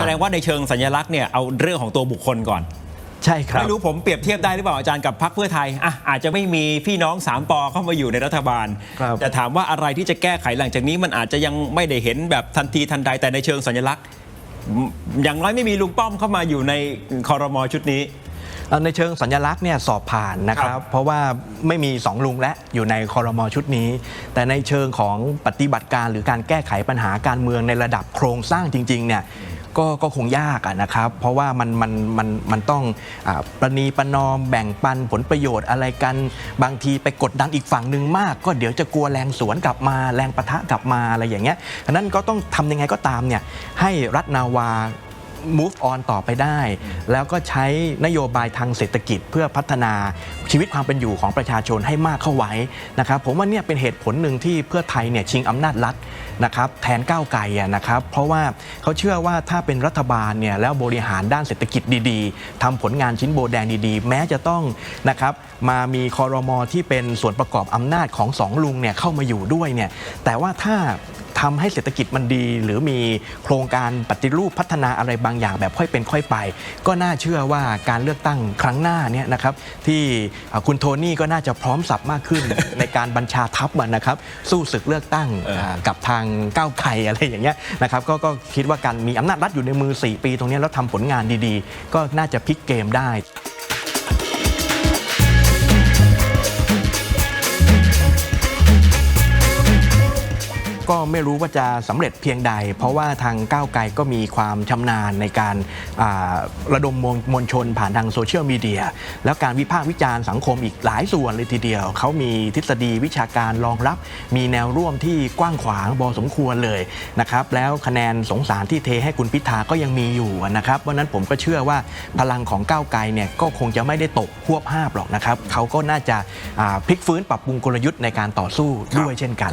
แสดงว่าในเชิงสัญลักษณ์เนี่ยเอาเรื่องของตัวบุคคลก่อน ใช่ครับ ไม่รู้ผมเปรียบเทียบได้หรือเปล่าอาจารย์กับพรรคเพื่อไทยอะอาจจะไม่มีพี่น้องสามปอเข้ามาอยู่ในรัฐบาล ครับ แต่ถามว่าอะไรที่จะแก้ไขหลังจากนี้มันอาจจะยังไม่ได้เห็นแบบทันทีทันใดแต่ในเชิงสัญลักษณ์อืมอย่างน้อยไม่มีลุงป้อมเข้ามาอยู่ในคอรมอชุดนี้ เอ่อในเชิงสัญลักษณ์เนี่ยสอบผ่านนะคครัรับ บ เพราะว่าไม่มีสองลุงและอยู่ในคอรมอชุดนี้ แต่ในเชิงของปฏิบัติการหรือการแก้ไขปัญหาการเมืองในระดับโครงสร้างจริงๆเนี่ย ก็ก็คงยากอะนะครับ เพราะว่ามันมันมันมันต้องอาประนีประนอมแบ่งปันผลประโยชน์อะไรกัน บางทีไปกดดันอีกฝั่งหนึ่งมาก ก็เดี๋ยวจะกลัวแรงสวนกลับมาแรงปะทะกลับมาอะไรอย่างเงี้ยฉะนั้นก็ต้องทำยังไงก็ตามเนี่ยให้รัฐนาวา move on ต่อไปได้ แล้วก็ใช้นโยบายทางเศรษฐกิจเพื่อพัฒนาชีวิตความเป็นอยู่ของประชาชนให้มากเข้าไว้นะครับผมว่าเนี่ยเป็นเหตุผลหนึ่งที่เพื่อไทยเนี่ยชิงอำนาจรัฐนะครับแทนก้าวไกลนะครับเพราะว่าเขาเชื่อว่าถ้าเป็นรัฐบาลเนี่ยแล้วบริหารด้านเศรษฐกิจดีๆทำผลงานชิ้นโบแดงดีๆ แม้จะต้องนะครับมามีคอรมอที่เป็นส่วนประกอบอำนาจของสองลุงเนี่ยเข้ามาอยู่ด้วยเนี่ยแต่ว่าถ้า ทำให้เศรษฐกิจมันดี หรือมีโครงการปฏิรูปพัฒนาอะไรบางอย่างแบบค่อยเป็นค่อยไป ก็น่าเชื่อว่าการเลือกตั้งครั้งหน้าเนี่ยนะครับที่อ่าคุณโทนี่ก็น่าจะพร้อมสับมากขึ้น ในการบัญชาทัพอะนะครับสู้ศึกเลือกตั้งเอออ่ากับทางก้าวไกลอะไรอย่างเงี้ยนะครับก็ก็คิดว่าการมีอำนาจรัฐอยู่ในมือ 4 ปีตรงเนี้ยแล้วทำผลงานดีๆ ก็น่าจะพลิกเกมได้ ก็ไม่รู้ว่าจะสำเร็จเพียงใด เพราะว่าทางก้าวไกลก็มีความชำนาญในการาระดมมวลมวลชนผ่านทางโซเชียลมีเดียแล้วการวิพากษ์วิจารณ์สังคมอีกหลายส่วนเลยทีเดียว เขามีทฤษฎีวิชาการรองรับ มีแนวร่วมที่กว้างขวางพอสมควรเลยนะครับแล้วคะแนนสงสารที่เทให้คุณพิธาก็ยังมีอยู่นะครับเพราะนั้นผมก็เชื่อว่าพลังของก้าวไกลเนี่ยก็คงจะไม่ได้ตกควบห้าบหรอกนะครับเขาก็น่าจะาพลิกฟื้นปรับปรุงกลยุทธ์ในการต่อสู้ด้วยเช่นกัน